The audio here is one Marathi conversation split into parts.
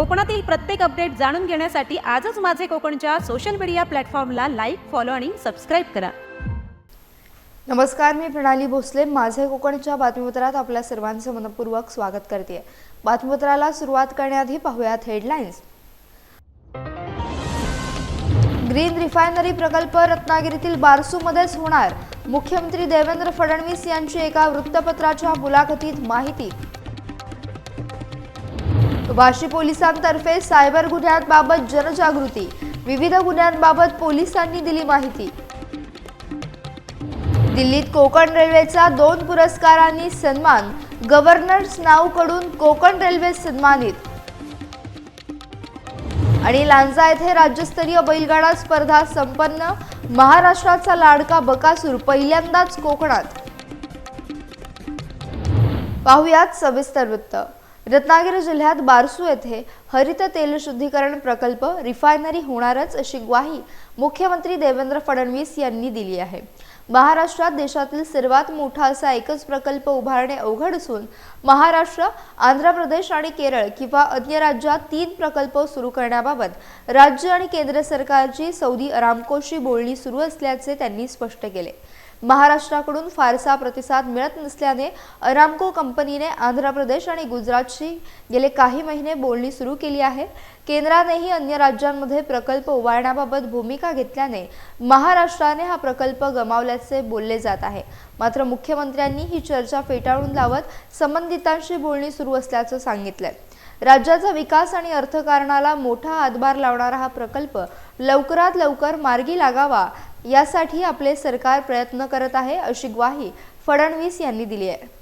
कोकणातील प्रत्येक अपडेट जाणून घेण्यासाठी आजच माझे कोकणच्या सोशल मीडिया प्लॅटफॉर्मला लाईक फॉलो आणि सबस्क्राईब करा. नमस्कार मी प्रणाली भोसले. माझे कोकणच्या बातमीपत्रात आपल्या सर्वांचं मनपूर्वक स्वागत करते. बातमीपत्राला सुरुवात करण्याआधी पाहूयात हेडलाईन्स ग्रीन रिफायनरी प्रकल्प रत्नागिरीतील बारसूमध्येच होणार. मुख्यमंत्री देवेंद्र फडणवीस यांची एका वृत्तपत्राच्या मुलाखतीत माहिती. वाशी पोलिसांतर्फे सायबर गुन्ह्यांबाबत जनजागृती. विविध गुन्ह्यांबाबत पोलिसांनी दिली माहिती. दिल्लीत कोकण रेल्वेचा दोन पुरस्कारांनी सन्मान. गव्हर्नर्स नावकडून कोकण रेल्वे सन्मानित. आणि लांजा येथे राज्यस्तरीय बैलगाडा स्पर्धा संपन्न. महाराष्ट्राचा लाडका बकासूर पहिल्यांदाच कोकणात. पाहुयात सविस्तर वृत्त. रत्नागिरी जिल्ह्यात बारसू येथे हरित तेल शुद्धीकरण प्रकल्प रिफायनरी होणारच अशी ग्वाही मुख्यमंत्री देवेंद्र फडणवीस यांनी दिली आहे. महाराष्ट्रात देशातील सर्वात मोठा असा एकच प्रकल्प उभारणे अवघड असून महाराष्ट्र आंध्र प्रदेश आणि केरळ किंवा अन्य राज्यात तीन प्रकल्प सुरू करण्याबाबत राज्य आणि केंद्र सरकारची सौदी अरामकोशी बोलणी सुरू असल्याचे त्यांनी स्पष्ट केले. महाराष्ट्राकडून फारसा प्रतिसाद मिळत नसल्याने अरामको कंपनीने आंध्र प्रदेश आणि गुजरातशी गेले काही महिने बोलणी सुरू केली आहे. केंद्रानेही अन्य राज्यांमध्ये प्रकल्प उभारण्याबाबत भूमिका घेतल्याने महाराष्ट्राने हा प्रकल्प गमावल्याचे बोलले जात आहे. मात्र मुख्यमंत्र्यांनी ही चर्चा फेटाळून लावत संबंधितांशी बोलणी सुरू असल्याचं सांगितलंय. राज्याचा विकास आणि अर्थकारणाला मोठा हातभार लावणारा हा प्रकल्प लवकरात लवकर मार्गी लागावा यासाठी आपले सरकार प्रयत्न करत आहे अशी ग्वाही फडणवीस यांनी दिली आहे.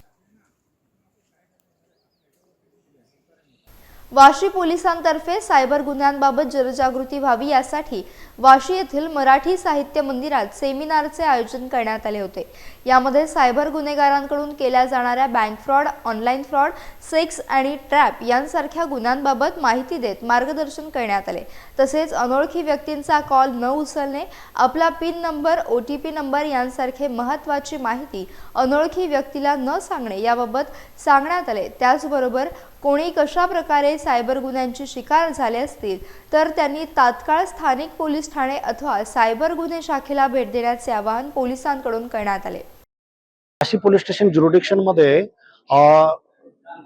वाशी पोलिसांतर्फे सायबर गुन्ह्यांबाबत जनजागृती व्हावी यासाठी वाशी येथील मराठी साहित्य मंदिरात सेमिनारचे आयोजन करण्यात आले होते. यामध्ये सायबर गुन्हेगारांकडून केल्या जाणाऱ्या bank fraud online fraud sex आणि ट्रॅप यांसारख्या गुन्ह्यांबाबत माहिती देत मार्गदर्शन करण्यात आले. तसेच अनोळखी व्यक्तींचा कॉल न उचलणे आपला pin number O T P number यांसारखे महत्त्वाची माहिती अनोळखी व्यक्तीला न सांगणे याबाबत सांगण्यात आले. त्याचबरोबर कोणी कशा प्रकारे सायबर गुन्ह्यांची शिकार झाले असतील तर त्यांनी तात्काळ स्थानिक पोलीस ठाणे अथवा सायबर गुन्हे शाखेला भेट देण्याचे आवाहन पोलिसांकडून करण्यात आले. वाशी पोलीस स्टेशन ज्युरिडिक्शनमध्ये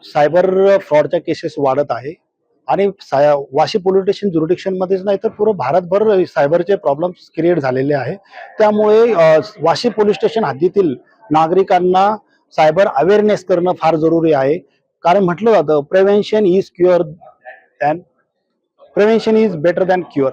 सायबर फ्रॉडच्या केसेस वाढत आहे. आणि साय- वाशी पोलीस स्टेशन ज्युरिडिक्शन मध्येच नाही तर पूर्ण भारतभर सायबरचे प्रॉब्लेम्स क्रिएट झालेले आहे. त्यामुळे वाशी पोलीस स्टेशन हद्दीतील नागरिकांना सायबर अवेअरनेस करणं फार जरुरी आहे. कारण म्हटलं जातं prevention is cure than prevention is better than cure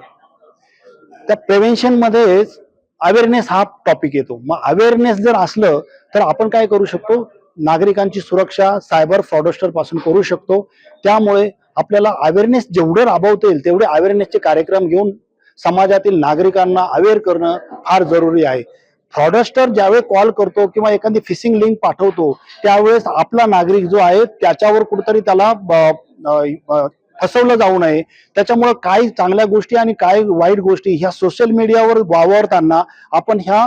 त्या प्रिव्हेन्शन मध्येच अवेअरनेस हा टॉपिक येतो. मग अवेअरनेस जर असलं तर आपण काय करू शकतो? नागरिकांची सुरक्षा सायबर फ्रॉडस्टरपासून करू शकतो. त्यामुळे आपल्याला अवेअरनेस जेवढे राबवता येईल तेवढे अवेअरनेसचे कार्यक्रम घेऊन समाजातील नागरिकांना अवेअर करणं फार जरुरी आहे. फ्रॉडस्टर ज्यावेळी कॉल करतो किंवा एखादी फिशिंग लिंक पाठवतो त्यावेळेस आपला नागरिक जो आहे त्याच्यावर कुठेतरी त्याला ब- फसवलं जाऊ नये. त्याच्यामुळं काय चांगल्या गोष्टी आणि काय वाईट गोष्टी ह्या सोशल मीडियावर वावरताना आपण ह्या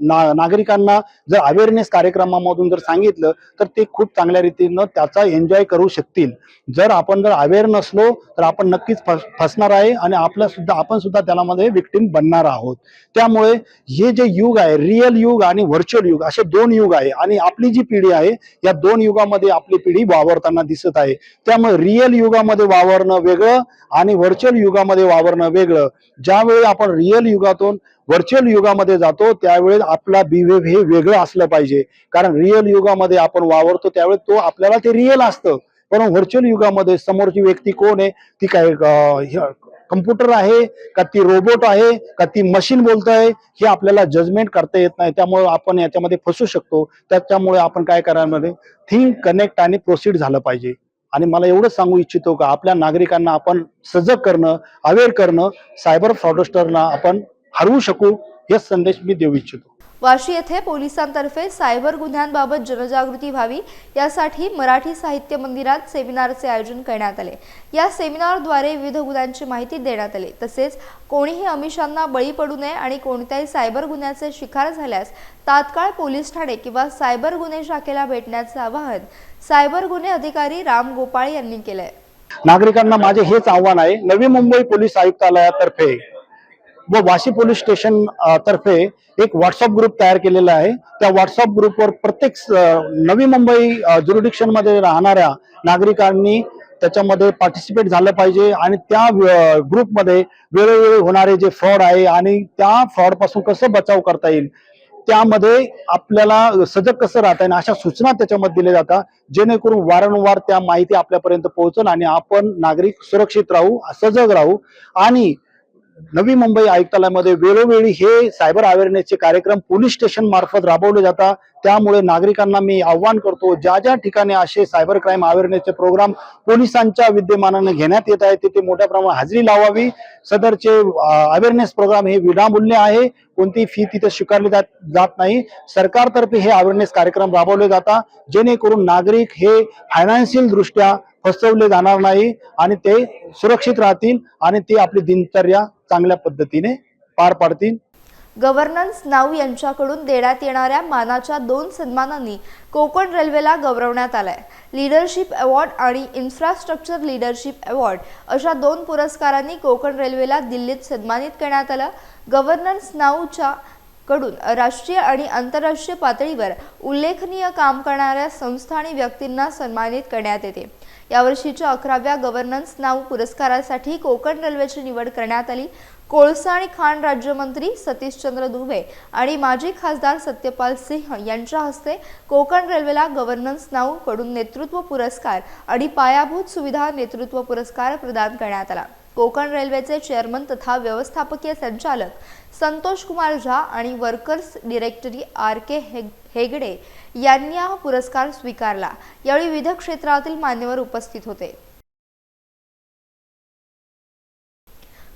ना- नागरिकांना जर अवेअरनेस कार्यक्रमामधून जर सांगितलं तर ते खूप चांगल्या रीतीनं त्याचा एन्जॉय करू शकतील. जर आपण जर अवेअर नसलो तर आपण नक्कीच फस फसणार आहे आणि आपल्या सुद्धा आपण सुद्धा त्यामध्ये विक्टीम बनणार आहोत. त्यामुळे हे जे युग आहे रिअल युग आणि व्हर्च्युअल युग असे दोन युग आहे आणि आपली जी पिढी आहे या दोन युगामध्ये आपली पिढी वावरताना दिसत आहे. त्यामुळे रिअल युगामध्ये वावरणं वेगळं आणि व्हर्च्युअल युगामध्ये वावरणं वेगळं. ज्यावेळी आपण रिअल युगातून व्हर्च्युअल युगामध्ये जातो त्यावेळेस आपला बिहेव हे वेगळं असलं पाहिजे. कारण रिअल युगामध्ये आपण वावरतो त्यावेळेस तो आपल्याला ते रिअल असतं. पण व्हर्च्युअल युगामध्ये समोरची व्यक्ती कोण आहे? ती काय कम्प्युटर आहे का ती रोबोट आहे का ती मशीन बोलत आहे हे आपल्याला जजमेंट करता येत नाही. त्यामुळे आपण याच्यामध्ये फसू शकतो. त्याच्यामुळे आपण काय करायमध्ये थिंक कनेक्ट आणि प्रोसीड झालं पाहिजे. आणि मला एवढं सांगू इच्छितो का आपल्या नागरिकांना आपण सजग करणं अवेअर करणं सायबर फ्रॉडस्टरना आपण हरवू शकू हे संदेश मी देऊ इच्छितो. वाशी येथे पोलिसांतर्फे सायबर गुन्ह्यांबाबत जनजागृती व्हावी यासाठी मराठी साहित्य मंदिरात सेमिनारचे आयोजन करण्यात आले. या सेमिनारद्वारे विविध गुन्ह्यांची माहिती देण्यात आली. तसेच कोणीही अमिषांना बळी पडू नये आणि कोणत्याही सायबर गुन्ह्याचे शिकार झाल्यास तात्काळ पोलीस ठाणे किंवा सायबर गुन्हे शाखेला भेटण्याचे आवाहन सायबर गुन्हे अधिकारी राम गोपाळ यांनी केलंय. नागरिकांना माझे हेच आव्हान आहे. नवी मुंबई पोलीस आयुक्तालयातर्फे व वाशी पोलीस स्टेशन तर्फे एक व्हॉट्सअप ग्रुप तयार केलेला आहे. त्या व्हॉट्सअप ग्रुपवर प्रत्येक नवी मुंबई जुरिडिक्शनमध्ये राहणाऱ्या नागरिकांनी त्याच्यामध्ये पार्टिसिपेट झालं पाहिजे आणि त्या ग्रुपमध्ये वेळोवेळी होणारे जे फ्रॉड आहे आणि त्या फ्रॉडपासून कसं बचाव करता येईल त्यामध्ये आपल्याला सजग कसं राहता येईल अशा सूचना त्याच्यामध्ये दिल्या जातात जेणेकरून वारंवार त्या माहिती आपल्यापर्यंत पोहोचल आणि आपण नागरिक सुरक्षित राहू सजग राहू आणि नवी मुंबई आयुक्तालयामध्ये वेळोवेळी हे सायबर अवेअरनेसचे कार्यक्रम पोलीस स्टेशन मार्फत राबवले जातात त्यामुळे नागरिकांना मी आव्हान करतो ज्या ज्या ठिकाणी असे सायबर क्राईम अवेअरनेसचे प्रोग्राम पोलिसांच्या विद्यमानाने घेण्यात येत आहे तिथे मोठ्या प्रमाणात हजेरी लावावी. सदरचे अवेअरनेस प्रोग्राम हे विनामूल्य आहे. कोणती फी तिथे स्वीकारली जात जात नाही. सरकारतर्फे हे अवेअरनेस कार्यक्रम राबवले जातात जेणेकरून नागरिक हे फायनान्शियल दृष्ट्या फसवले जाणार नाही आणि ते सुरक्षित राहतील आणि ते आपली दिनचर्या चांगल्या पद्धतीने पार पाडतील. गव्हर्नन्स नाऊ यांच्याकडून देण्यात येणाऱ्या मानाच्या दोन सन्मानांनी कोकण रेल्वेला गौरवण्यात आलाय. लीडरशिप अवॉर्ड आणि इन्फ्रास्ट्रक्चर लीडरशिप अवॉर्ड अशा दोन पुरस्कारांनी कोकण रेल्वेला दिल्लीत सन्मानित करण्यात आलं. गव्हर्नन्स नाऊच्या कडून राष्ट्रीय आणि आंतरराष्ट्रीय पातळीवर उल्लेखनीय काम करणाऱ्या संस्था आणि व्यक्तींना सन्मानित करण्यात येते. यावर्षीच्या अकराव्या गव्हर्नन्स नाव पुरस्कारासाठी कोकण रेल्वेची निवड करण्यात आली. कोळसा आणि खाण राज्यमंत्री सतीशचंद्र दुबे आणि माजी खासदार सत्यपाल सिंह यांच्या हस्ते कोकण रेल्वेला गव्हर्नन्स नाऊ कडून नेतृत्व पुरस्कार आणि पायाभूत सुविधा नेतृत्व पुरस्कार प्रदान करण्यात आला. कोकण रेल्वेचे चेअरमन तथा व्यवस्थापकीय संचालक संतोष कुमार झा आणि workers directory R K Hegde यांनी हा पुरस्कार स्वीकारला. यावेळी विविध क्षेत्रातील मान्यवर उपस्थित होते.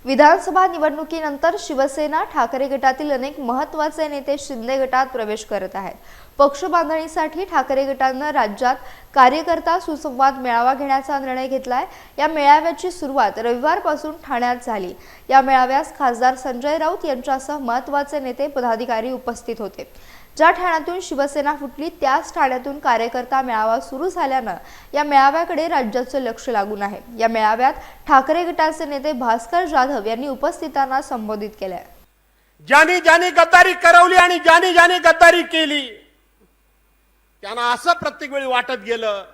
विधानसभा निवडणुकीनंतर शिवसेना ठाकरे गटातील अनेक महत्त्वाचे नेते शिंदे गटात प्रवेश करत आहेत. पक्ष बांधणीसाठी ठाकरे गटानं राज्यात कार्यकर्ता सुसंवाद मेळावा घेण्याचा निर्णय घेतलाय. या मेळाव्याची सुरुवात रविवारपासून ठाण्यात झाली. या मेळाव्यास खासदार संजय राऊत यांच्यासह महत्त्वाचे नेते पदाधिकारी उपस्थित होते. ज्या ठाण्यातून शिवसेना फुटली त्याच ठाण्यातून कार्यकर्ता मेळावा सुरू झाल्यानं या मेळाव्याकडे राज्याचं लक्ष लागून आहे. या मेळाव्यात ठाकरे गटाचे नेते भास्कर जाधव यांनी उपस्थितांना संबोधित केलंय. ज्याने ज्याने गद्दारी करवली आणि ज्याने ज्याने गद्दारी केली त्यांना असं प्रत्येक वेळी वाटत गेलं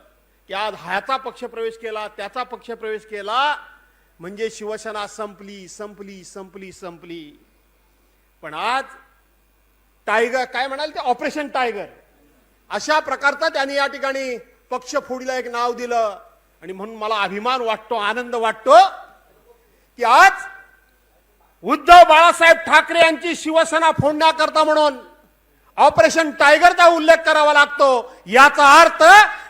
की आज ह्याचा पक्ष प्रवेश केला त्याचा पक्ष प्रवेश केला म्हणजे शिवसेना संपली संपली संपली संपली. पण आज टायगर काय म्हणाल ते? Operation tiger. अशा प्रकारचा त्यांनी या ठिकाणी पक्ष फोडीला एक नाव दिलं. आणि म्हणून मला अभिमान वाटतो आनंद वाटतो की आज उद्धव बाळासाहेब ठाकरे यांची शिवसेना फोडण्याकरता म्हणून ऑपरेशन टायगरचा उल्लेख करावा लागतो. याचा अर्थ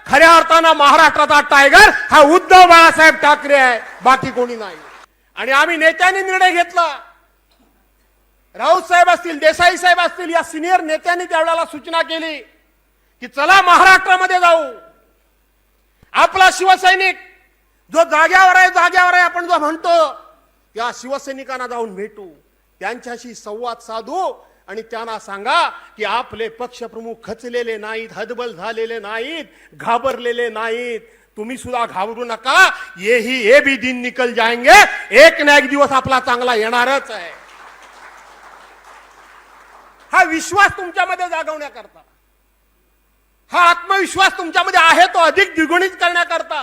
खऱ्या अर्थानं महाराष्ट्राचा टायगर हा उद्धव बाळासाहेब ठाकरे आहे बाकी कोणी नाही. आणि आम्ही नेत्यांनी निर्णय घेतला. राऊत साहेब असतील देसाई साहेब असतील या सिनियर नेत्यांनी त्यावेळेला सूचना केली की चला महाराष्ट्रामध्ये जाऊ. आपला शिवसैनिक जो जाग्यावर आहे जाग्यावर आहे आपण जो म्हणतो त्या शिवसैनिकांना जाऊन भेटू. त्यांच्याशी संवाद साधू आणि त्यांना सांगा की आपले पक्षप्रमुख खचलेले नाहीत हदबल झालेले नाहीत घाबरलेले नाहीत. तुम्ही सुद्धा घाबरू नका. येही हे बी दिन निकल जायंगे एक ना एक दिवस आपला चांगला येणारच आहे. हा विश्वास तुमच्यामध्ये जागवण्याकरता. हा आत्मविश्वास तुमच्यामध्ये आहे तो अधिक द्विगुणित करण्याकरता.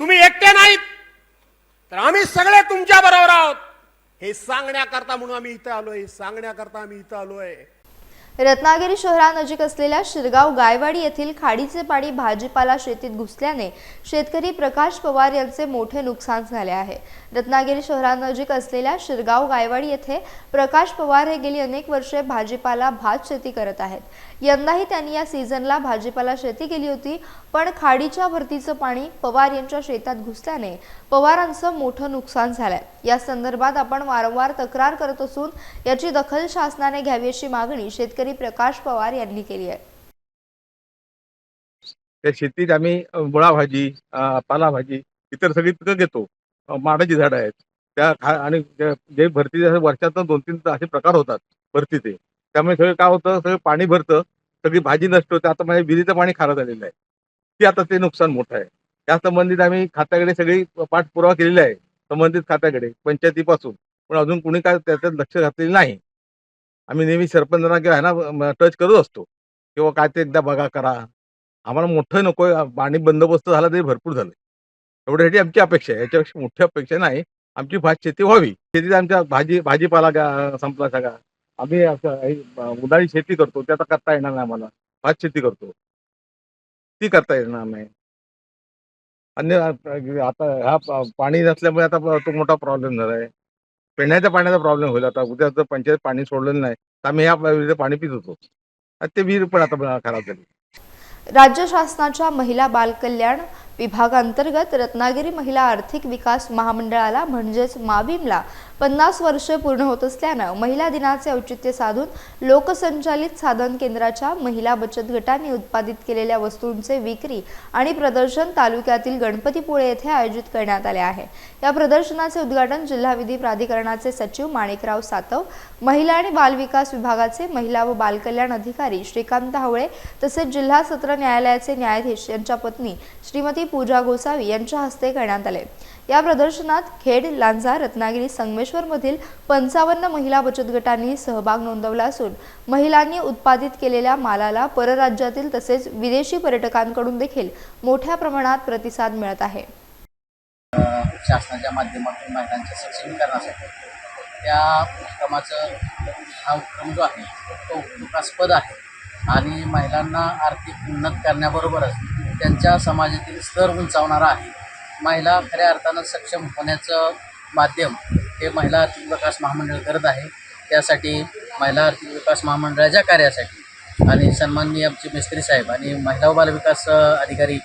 तुम्ही एकटे नाहीत तर आम्ही सगळे तुमच्या बरोबर आहोत. हे सांगण्याकरता म्हणून आम्ही इथं आलोय हे सांगण्याकरता आम्ही इथं आलोय. रत्नागिरी शहरानजीक असलेल्या शिरगाव गायवाडी येथील खाडीचे पाणी भाजीपाला शेतीत घुसल्याने शेतकरी प्रकाश पवार यांचे मोठे नुकसान झाले आहे. रत्नागिरी शहरानजीक असलेल्या शिरगाव गायवाडी येथे प्रकाश पवार हे गेली अनेक वर्षे भाजीपाला भात शेती करत आहेत. यंदाही त्यांनी या सीझनला भाजीपाला शेती केली होती पण खाडीच्या भरतीचं पाणी पवार यांच्या शेतात घुसल्याने पवारांचं मोठं नुकसान झालंय. या संदर्भात आपण वारंवार तक्रार करत असून याची दखल शासनाने घ्यावी अशी मागणी शेतकरी प्रकाश पवार यांनी केली आहे. त्या शेतीत आम्ही अ, मुळा भाजी पालाभाजी इतर सगळी पिकं घेतो. माडाची झाडं आहेत. त्या खा आणि जे भरती वर्षातून दोन तीन असे प्रकार होतात भरतीचे. त्यामुळे सगळं काय होतं सगळं पाणी भरतं सगळी भाजी नष्ट होते. आता माझ्या विहिरीचं पाणी खारं झालेलं आहे. ते आता ते नुकसान मोठं आहे. त्या संबंधित आम्ही खात्याकडे सगळी पाठपुरावा केलेला आहे संबंधित खात्याकडे पंचायतीपासून. पण अजून कुणी काय त्याच्यात लक्ष घातलेलं नाही. आम्ही नेहमी सरपंचांना किंवा ह्यांना टच करत असतो. किंवा काय ते एकदा बघा करा. आम्हाला मोठं नकोय पाणी बंदोबस्त झाला तरी भरपूर झालं. एवढ्यासाठी आमची अपेक्षा आहे. याच्यापेक्षा मोठी अपेक्षा नाही. आमची भात शेती व्हावी. शेतीत आमच्या भाजी भाजीपाला गा- संपला सगळा. आम्ही असं हे, उन्हाळी शेती करतो. ते आता करता येणार नाही आम्हाला. भात शेती करतो. ती करता येणार नाही. अन्य आता ह्या पा- पाणी नसल्यामुळे आता तो मोठा प्रॉब्लेम झाला आहे. पिण्याच्या पाण्याचा प्रॉब्लेम होईल आता. उद्या जर पंचायत पाणी सोडलेलं नाही तर आम्ही ह्या विहिरीचं पाणी पित होतो. ते विहीर पण आता खराब झाली. राज्य शासनाच्या महिला बाल कल्याण विभागांतर्गत रत्नागिरी महिला आर्थिक विकास महामंडळाला म्हणजेच माविमला पन्नास वर्षे पूर्ण होत असल्यानं महिला दिनाचे औचित्य साधून लोकसंचालित साधन केंद्राच्या महिला बचत गटांनी उत्पादित केलेल्या वस्तूंचे विक्री आणि प्रदर्शन तालुक्यातील गणपतीपुळे येथे आयोजित करण्यात आले आहे. या प्रदर्शनाचे उद्घाटन जिल्हा विधी प्राधिकरणाचे सचिव माणिकराव सातव महिला आणि बालविकास विभागाचे महिला व बालकल्याण अधिकारी श्रीकांत हावळे तसेच जिल्हा सत्र न्यायालयाचे न्यायाधीश यांच्या पत्नी श्रीमती पूजा गोसावी यांच्या हस्ते करण्यात आले. या प्रदर्शनात खेड लांजा रत्नागिरी संगमेश्वर मधील पंचावन्न महिला बचत गटांनी सहभाग नोंदवला असून महिलांनी उत्पादित केलेल्या मालाला परराज्यातील तसेच विदेशी पर्यटकांकडून देखील मोठ्या प्रमाणात प्रतिसाद मिळत आहे. शासनाच्या माध्यमातून महिलांच्या सक्षमीकरणासाठी त्या उपक्रमाचं हा उपक्रम जो आहे तो उपयोगास्पद आहे. आणि महिलांना आर्थिक उन्नत करण्याबरोबरच त्यांच्या समाजातील स्तर उंचावणारा आहे. महिला खऱ्या अर्थानं सक्षम होण्याचं माध्यम हे महिला आर्थिक विकास महामंडळ करत आहे. त्यासाठी महिला आर्थिक विकास महामंडळाच्या कार्यासाठी आणि सन्माननीय आमचे मिस्त्री साहेब आणि महिला व बालविकास अधिकारी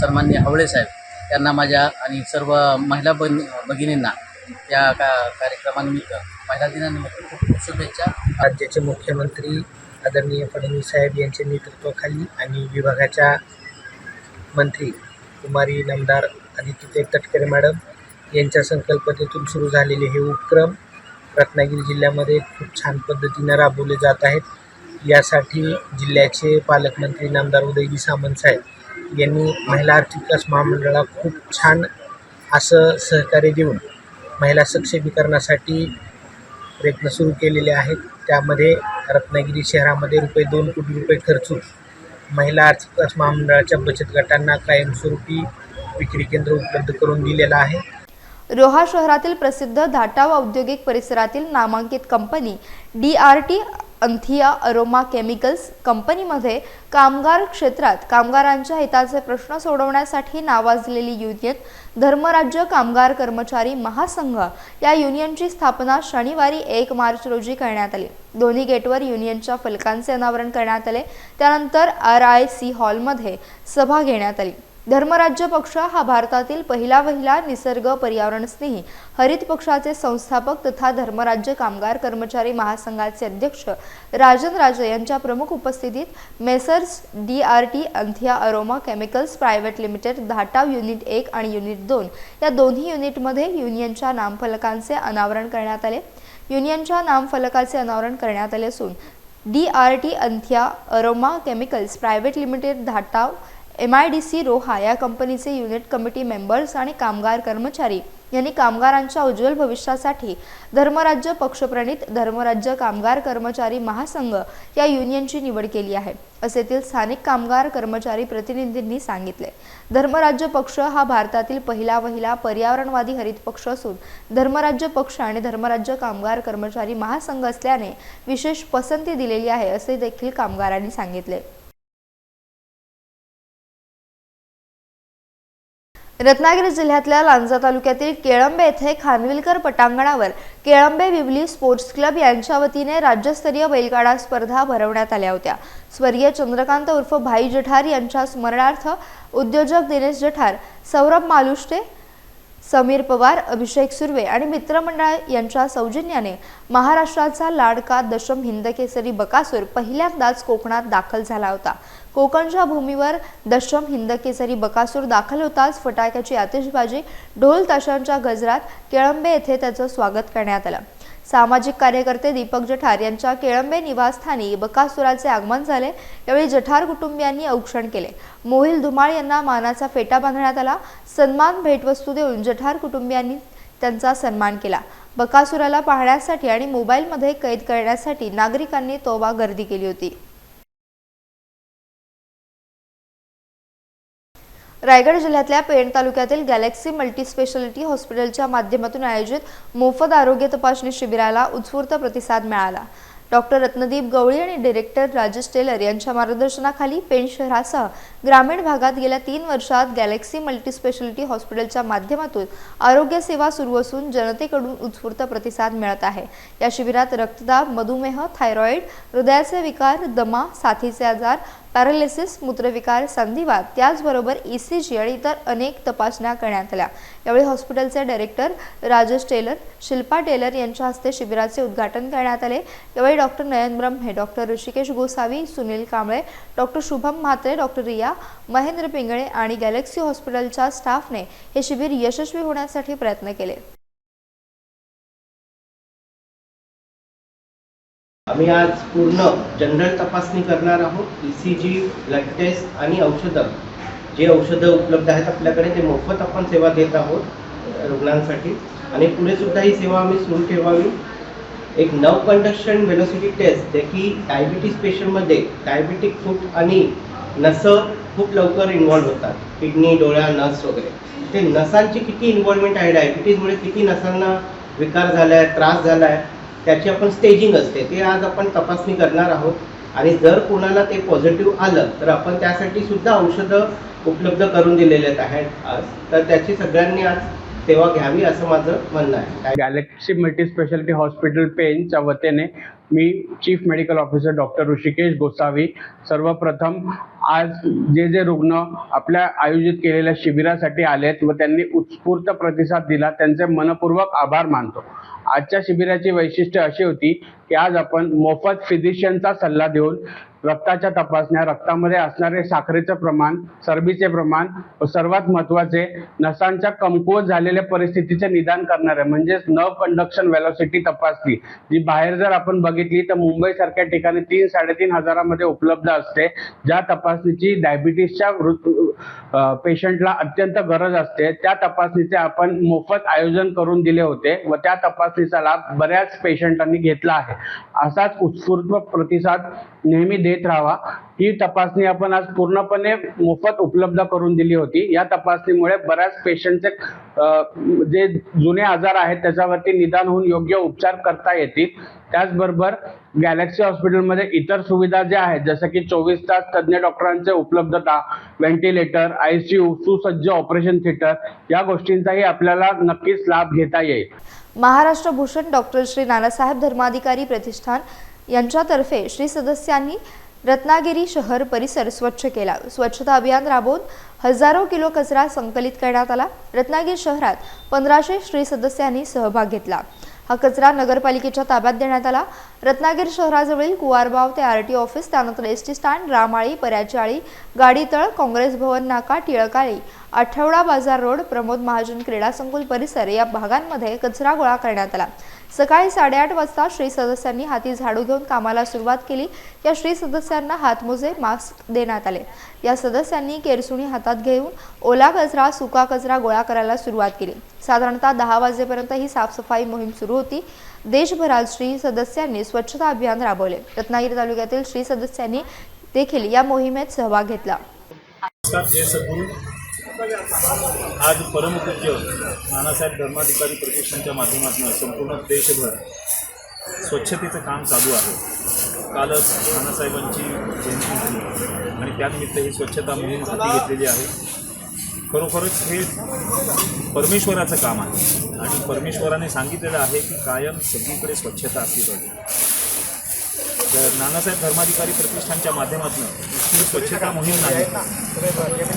सन्माननीय हवळे साहेब यांना माझ्या आणि सर्व महिला बन भगिनींना या का कार्यक्रमानिमित्त महिला दिनानिमित्त खूप खूप शुभेच्छा. राज्याचे मुख्यमंत्री आदरणीय फडणवीस साहेब यांच्या नेतृत्वाखाली आणि विभागाच्या मंत्री कुमारी नामदार आदित्य तटकरे मॅडम यांच्या संकल्पनेतून सुरू झालेले हे उपक्रम रत्नागिरी जिल्ह्यामध्ये खूप छान पद्धतीनं राबवले जात आहेत. यासाठी जिल्ह्याचे पालकमंत्री नामदार उदयजी सामंत साहेब यांनी महिला आर्थिक विकास महामंडळाला खूप छान असं सहकार्य देऊन महिला सक्षमीकरणासाठी प्रयत्न सुरू केलेले आहेत. त्यामध्ये रत्नागिरी शहरामध्ये रुपये दोन कोटी रुपये खर्चून महिला आर्थिक विकास महामंडळाच्या बचत गटांना कायमस्वरूपी विक्री केंद्र उपलब्ध करून दिलेलं आहे. रोहा शहरातील प्रसिद्ध धाटा व औद्योगिक परिसरातील नामांकित company D R T Anthea aroma chemicals कंपनीमध्ये कामगार क्षेत्रात कामगारांच्या हिताचे प्रश्न सोडवण्यासाठी नावाजलेली युनियन धर्मराज्य कामगार कर्मचारी महासंघ या युनियनची स्थापना शनिवारी एक मार्च रोजी करण्यात आली. दोन्ही गेटवर युनियनच्या फलकांचे अनावरण करण्यात आले. त्यानंतर आर आय सी हॉलमध्ये सभा घेण्यात आली. धर्मराज्य पक्ष हा भारतातील पहिला वहिला निसर्ग पर्यावरणस्नेही हरित पक्षाचे संस्थापक तथा धर्मराज्य कामगार कर्मचारी महासंघाचे अध्यक्ष राजन राजे यांच्या प्रमुख उपस्थितीत messrs D R T Anthea aroma chemicals private limited Dhatav unit एक आणि युनिट दोन या दोन्ही युनिटमध्ये युनियनच्या नामफलकांचे अनावरण करण्यात आले. युनियनच्या नामफलकाचे अनावरण करण्यात आले असून D R T Anthea aroma chemicals private limited Dhatav M I D C Roha या कंपनीचे युनिट कमिटी मेंबर्स आणि कामगार कर्मचारी यांनी कामगारांच्या उज्ज्वल भविष्यासाठी धर्मराज्य पक्षप्रणित धर्मराज्य कामगार कर्मचारी महासंघ या युनियनची निवड केली आहे असे येथील स्थानिक कामगार कर्मचारी प्रतिनिधींनी सांगितले. धर्मराज्य पक्ष हा भारतातील पहिला वहिला पर्यावरणवादी हरित पक्ष असून धर्मराज्य पक्ष आणि धर्मराज्य कामगार कर्मचारी महासंघ असल्याने विशेष पसंती दिलेली आहे असे देखील कामगारांनी सांगितले. रत्नागिरी जिल्ह्यातल्या लांजा तालुक्यातील केळंबे येथे खानविलकर पटांगणावर केळंबे विवली स्पोर्ट्स क्लब यांच्या वतीने राज्यस्तरीय बैलगाडा स्पर्धा भरवण्यात आल्या होत्या. स्वर्गीय चंद्रकांत उर्फ भाई जठार यांच्या स्मरणार्थ उद्योजक दिनेश जठार सौरभ मालुष्टे समीर पवार अभिषेक सुर्वे आणि मित्रमंडळ यांच्या सौजन्याने महाराष्ट्राचा लाडका दशम हिंदकेसरी बकासूर पहिल्यांदाच कोकणात दाखल झाला होता. कोकणच्या भूमीवर दशम हिंदकेसरी बकासूर दाखल होताच फटाक्याची आतिषबाजी ढोल ताशांच्या गजरात केळंबे येथे त्याचं स्वागत करण्यात आलं. सामाजिक कार्यकर्ते दीपक जठार यांच्या केळंबे निवासस्थानी बकासुराचे आगमन झाले. यावेळी जठार कुटुंबियांनी औक्षण केले. मोहिल धुमाळ यांना मानाचा फेटा बांधण्यात आला. सन्मान भेटवस्तू देऊन जठार कुटुंबियांनी त्यांचा सन्मान केला. बकासुराला पाहण्यासाठी आणि मोबाईलमध्ये कैद करण्यासाठी नागरिकांनी तोबा गर्दी केली होती. रायगड जिल्ह्यातल्या पेण तालुक्यातील गॅलेक्सी मल्टीस्पेशालिटी हॉस्पिटलच्या माध्यमातून आयोजित मोफत आरोग्य तपासणी शिबिराला उत्स्फूर्त प्रतिसाद मिळाला. डॉक्टर रत्नदीप गवळी आणि डिरेक्टर राजेश टेलर यांच्या मार्गदर्शनाखाली पेण शहरासह ग्रामीण भागात गेल्या तीन वर्षात गॅलेक्सी मल्टीस्पेशालिटी हॉस्पिटलच्या माध्यमातून आरोग्य सेवा सुरू असून जनतेकडून उत्स्फूर्त प्रतिसाद मिळत आहे. या शिबिरात रक्तदाब मधुमेह थायरॉईड हृदयाचे विकार दमा साथीचे आजार पॅरालिसिस मूत्रविकार संधिवात त्याचबरोबर ई सी जी आणि इतर अनेक तपासण्या करण्यात आल्या. यावेळी हॉस्पिटलचे director Rajesh teller Shilpa teller यांच्या हस्ते शिबिराचे उद्घाटन करण्यात आले. यावेळी doctor Nayan Brahme doctor Hrishikesh Gosavi Sunil Kamble doctor Shubham Mhatre doctor Riya Mahendra Pingale आणि गॅलेक्सी हॉस्पिटलच्या स्टाफने हे शिबिर यशस्वी होण्यासाठी प्रयत्न केले. आम्ही आज पूर्ण जनरल तपासणी करणार आहोत E C G blood test आणि औषधं. जे औषधं उपलब्ध आहेत आपल्याकडे ते मोफत आपण सेवा देत आहोत रुग्णांसाठी. आणि पुढे सुद्धा ही सेवा आम्ही सुरू ठेवावी. एक नव कंडक्शन वेलोसिटी टेस्ट जे की डायबिटीज पेशंटमध्ये डायबिटिक फूट आणि नसं खूप लवकर इन्व्हॉल्व्ह होतात. किडनी डोळ्या नस वगैरे. ते नसांची किती इन्व्हॉल्वमेंट आहे? डायबिटीजमुळे किती नसांना विकार झाला आहे त्रास झाला आहे त्याची आपण स्टेजिंग असते. ते आज आपण तपासणी करणार आहोत. आणि जर कोणाला ते पॉझिटिव्ह आलं तर आपण त्यासाठी सुद्धा औषधं उपलब्ध करून दिलेले आहेत आज. तर त्याची सगळ्यांनी आज सेवा घ्यावी असं माझं म्हणणं आहे. गॅलेक्सी मल्टी स्पेशालिटी हॉस्पिटल पेनच्या वतीने मी chief medical officer doctor Hrishikesh Gosavi सर्वप्रथम आज जे जे रुग्ण आपल्या आयोजित केलेल्या शिबिरासाठी आलेत व त्यांनी उत्स्फूर्त प्रतिसाद दिला त्यांचे मनपूर्वक आभार मानतो. आजच्या शिबिराची वैशिष्ट्य अशी होती की आज आपण मोफत फिजिशियनचा सल्ला देऊन रक्ताच्या तपासण्या रक्तामध्ये असणारे साखरेचं प्रमाण चरबीचे प्रमाण व सर्वात महत्त्वाचे नसांच्या कमकुवत झालेल्या परिस्थितीचे निदान करणारे म्हणजेच न कंडक्शन वेलॉसिटी तपासणी जी बाहेर जर आपण बघितली तर मुंबईसारख्या ठिकाणी तीन साडेतीन हजारामध्ये उपलब्ध असते. ज्या तपासणीची डायबिटीसच्या पेशंटला अत्यंत गरज असते. त्या तपासणीचे आपण मोफत आयोजन करून दिले होते व त्या तपासणीचा लाभ बऱ्याच पेशंटांनी घेतला आहे. असाच उत्स्फूर्त प्रतिसाद नेहमी देत राहावा ही तपासणी आपण आज पूर्णपणे मोफत उपलब्ध करून दिली होती. या तपासणीमुळे बऱ्याच पेशंटचे जे जुने आजार आहेत त्याच्यावरती निदान होऊन योग्य उपचार करता येतील. त्याचबरोबर गॅलेक्सी हॉस्पिटलमध्ये इतर सुविधा ज्या आहेत जसं की चोवीस तास तज्ज्ञ डॉक्टरांचे उपलब्धता व्हेंटिलेटर आय सी यू सुसज्ज ऑपरेशन थिएटर या गोष्टींचाही आपल्याला नक्कीच लाभ घेता येईल. महाराष्ट्र भूषण डॉक्टर श्री नानासाहेब धर्माधिकारी प्रतिष्ठान यांच्यातर्फे श्री सदस्यांनी रत्नागिरी शहर परिसर स्वच्छ केला. स्वच्छता अभियान राबवून हजारो किलो कचरा संकलित करण्यात आला. रत्नागिरी शहरात पंधराशे श्री सदस्यांनी सहभाग घेतला. हा कचरा नगरपालिकेच्या ताब्यात देण्यात आला. रत्नागिरी शहराजवळील कुवारबाव ते आर टी ऑफिस त्यानंतर एस टी स्टँड रामाळी पर्याचाळी गाडीतळ काँग्रेस भवन नाका टिळकाळी आठवडा बाजार रोड प्रमोद महाजन क्रीडा संकुल परिसर या भागांमध्ये कचरा गोळा करण्यात आला. सकाळी साडेआठ वाजता श्री सदस्यांनी हाती झाडू घेऊन कामाला सुरुवात केली. या श्री सदस्यांना हातमोजे मास्क देण्यात आले. या सदस्यांनी केरसुणी हातात घेऊन ओला कचरा सुका कचरा गोळा करायला सुरुवात केली. साधारणतः दहा वाजेपर्यंत ही साफसफाई मोहीम सुरू होती. देशभरात श्री सदस्यांनी स्वच्छता अभियान राबवले. रत्नागिरी तालुक्यातील श्री सदस्यांनी देखील या मोहिमेत सहभाग घेतला. आज परमपूज्य नानासाहेब धर्माधिकारी प्रतिष्ठानच्या माध्यमातून संपूर्ण देशभर स्वच्छतेचं काम चालू आहे. कालच नानासाहेबांची जयंती झाली आणि त्यानिमित्त ही स्वच्छता मोहीम हाती घेतलेली आहे. खरोखरच हे परमेश्वराचं काम आहे. आणि परमेश्वराने सांगितलेलं आहे की कायम सगळीकडे स्वच्छता असली पाहिजे. नानासाहेब धर्माधिकारी प्रतिष्ठानच्या माध्यमातून ही स्वच्छता मोहीम नाही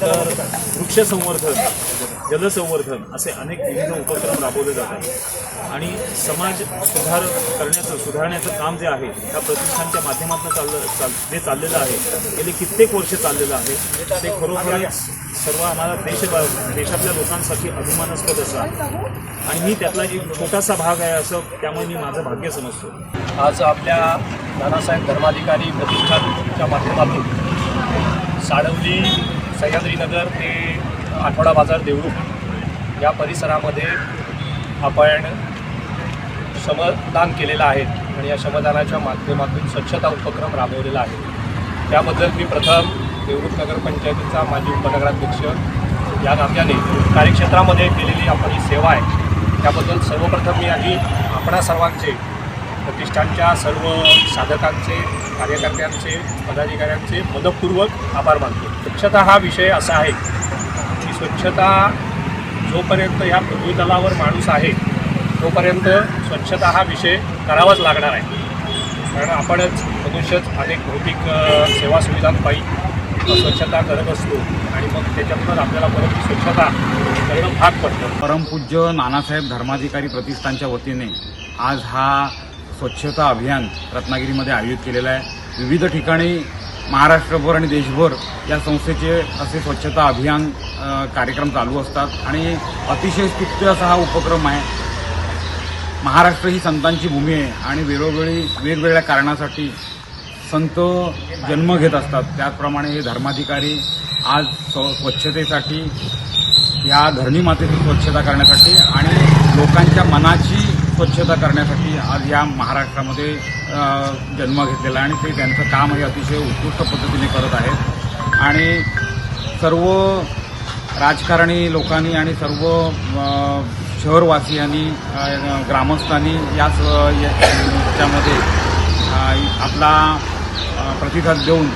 तर वृक्ष संवर्धन जलसंवर्धन असे अनेक विविध उपक्रम राबवले जातात आणि समाज सुधार करण्याचं सुधारण्याचं काम जे आहे त्या प्रतिष्ठानच्या माध्यमातून चाललं चाल जे चाललेलं आहे गेले कित्येक वर्ष चाललेलं आहे. ते खरोखरच सर्व आम्हाला देश देशातल्या लोकांसाठी अभिमानास्पद असं आणि मी त्यातला एक छोटासा भाग आहे असं त्यामुळे मी माझं भाग्य समजतो. आज आपल्या नानासाहेब धर्माधिकारी प्रतिष्ठानच्या माध्यमातून साडवली सह्याद्रीनगर ते आठवडा बाजार देवरूख या परिसरामध्ये आपण श्रमदान केलेलं आहे आणि या श्रमदानाच्या माध्यमातून स्वच्छता उपक्रम राबवलेला आहे. त्याबद्दल मी प्रथम देवरूख नगरपंचायतीचा माजी उपनगराध्यक्ष या नात्याने कार्यक्षेत्रामध्ये केलेली आपण ही सेवा आहे. त्याबद्दल सर्वप्रथम मी आधी आपणा सर्वांचे प्रतिष्ठानच्या सर्व साधकांचे कार्यकर्त्यांचे पदाधिकाऱ्यांचे मनपूर्वक आभार मानतो. स्वच्छता हा विषय असा आहे की स्वच्छता जोपर्यंत ह्या पृथ्वीतलावर माणूस आहे तोपर्यंत स्वच्छता हा विषय करावाच लागणार आहे. कारण आपणच मनुष्यच अनेक भौतिक सेवा सुविधांपायी स्वच्छता करत असतो आणि मग त्याच्यातूनच आपल्याला परत स्वच्छता करणं भाग पडतं. परमपूज्य नानासाहेब धर्माधिकारी प्रतिष्ठानच्या वतीने आज हा स्वच्छता अभियान रत्नागिरीमध्ये आयोजित केलेला आहे. विविध ठिकाणी महाराष्ट्रभर आणि देशभर या संस्थेचे असे स्वच्छता अभियान कार्यक्रम चालू असतात. आणि अतिशय स्तुत्य असा हा उपक्रम आहे. महाराष्ट्र ही संतांची भूमी आहे आणि वेळोवेळी वेगवेगळ्या कारणासाठी संत जन्म घेत असतात. त्याचप्रमाणे हे धर्माधिकारी आज स्व स्वच्छतेसाठी या धरणी मातेची स्वच्छता करण्यासाठी आणि लोकांच्या मनाची स्वच्छता करण्यासाठी आज या महाराष्ट्रामध्ये जन्म घेतलेला आणि ते त्यांचं काम हे अतिशय उत्कृष्ट पद्धतीने करत आहेत. आणि सर्व राजकारणी लोकांनी आणि सर्व शहरवासियांनी ग्रामस्थांनी याच याच्यामध्ये आपला प्रतिसाद देऊन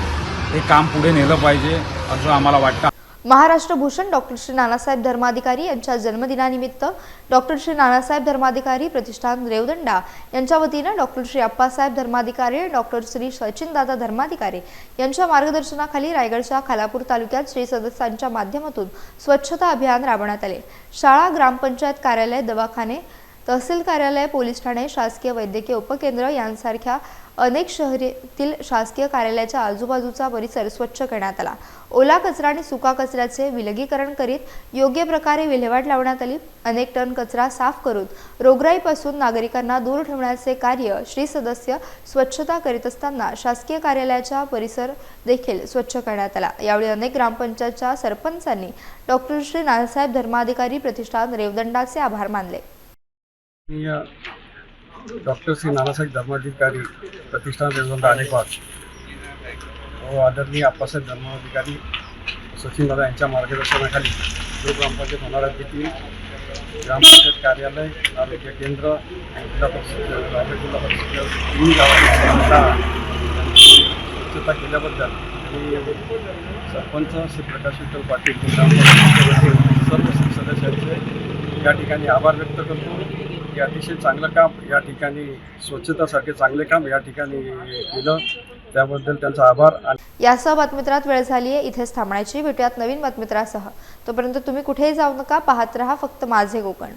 हे काम पुढे नेलं पाहिजे असं आम्हाला वाटतं. महाराष्ट्र भूषण डॉक्टर श्री नानासाहेब धर्माधिकारी यांच्या जन्मदिनानिमित्त डॉक्टर श्री नानासाहेब धर्माधिकारी प्रतिष्ठान रेवदंडा यांच्या वतीनं डॉक्टर श्री अप्पासाहेब धर्माधिकारी डॉक्टर श्री सचिनदादा धर्माधिकारी यांच्या मार्गदर्शनाखाली रायगडच्या खालापूर तालुक्यात श्री सदस्यांच्या माध्यमातून स्वच्छता अभियान राबवण्यात आले. शाळा ग्रामपंचायत कार्यालय दवाखाने तहसील कार्यालय पोलीस ठाणे शासकीय वैद्यकीय उपकेंद्र यांसारख्या अनेक शहरातील शासकीय कार्यालयाच्या आजूबाजूचा परिसर स्वच्छ करण्यात आला. ओला कचरा आणि सुका कचऱ्याचे विलगीकरण करीत योग्य प्रकारे विल्हेवाट लावण्यात आली. अनेक टन कचरा साफ करून रोगराईपासून नागरिकांना दूर ठेवण्याचे कार्य श्री सदस्य स्वच्छता करीत असताना शासकीय कार्यालयाचा परिसर देखील स्वच्छ करण्यात आला. यावेळी अनेक ग्रामपंचायतच्या सरपंचांनी डॉक्टर श्री नानासाहेब धर्माधिकारी प्रतिष्ठान रेवदंडाचे आभार मानले. डॉक्टर श्री नानासाहेब धर्माधिकारी प्रतिष्ठान रेवंदा अनेकवाद व आदरणीय आप्पासाहेब धर्माधिकारी सचिनदादा यांच्या मार्गदर्शनाखाली जो ग्रामपंचायत होणार आहे तिथे ग्रामपंचायत कार्यालय आरोग्य केंद्र जिल्हा परिषद रायगड जिल्हा परिषद तीन गावांची स्वच्छता केल्याबद्दल आणि सरपंच श्री प्रकाश विठ्ठल पाटील सर्व सदस्यांचे या ठिकाणी आभार व्यक्त करतो. हे अतिशय चांगलं काम या ठिकाणी स्वच्छतासारखे चांगले काम या ठिकाणी केलं. त्याबद्दल त्यांचा आभार यासह बातमीत्रात वेळ झाली आहे इथेच थांबण्याची. भेटूयात नवीन बातमीत्रासह. तोपर्यंत तुम्ही कुठेही जाऊ नका. पाहत रहा फक्त माझे कोकण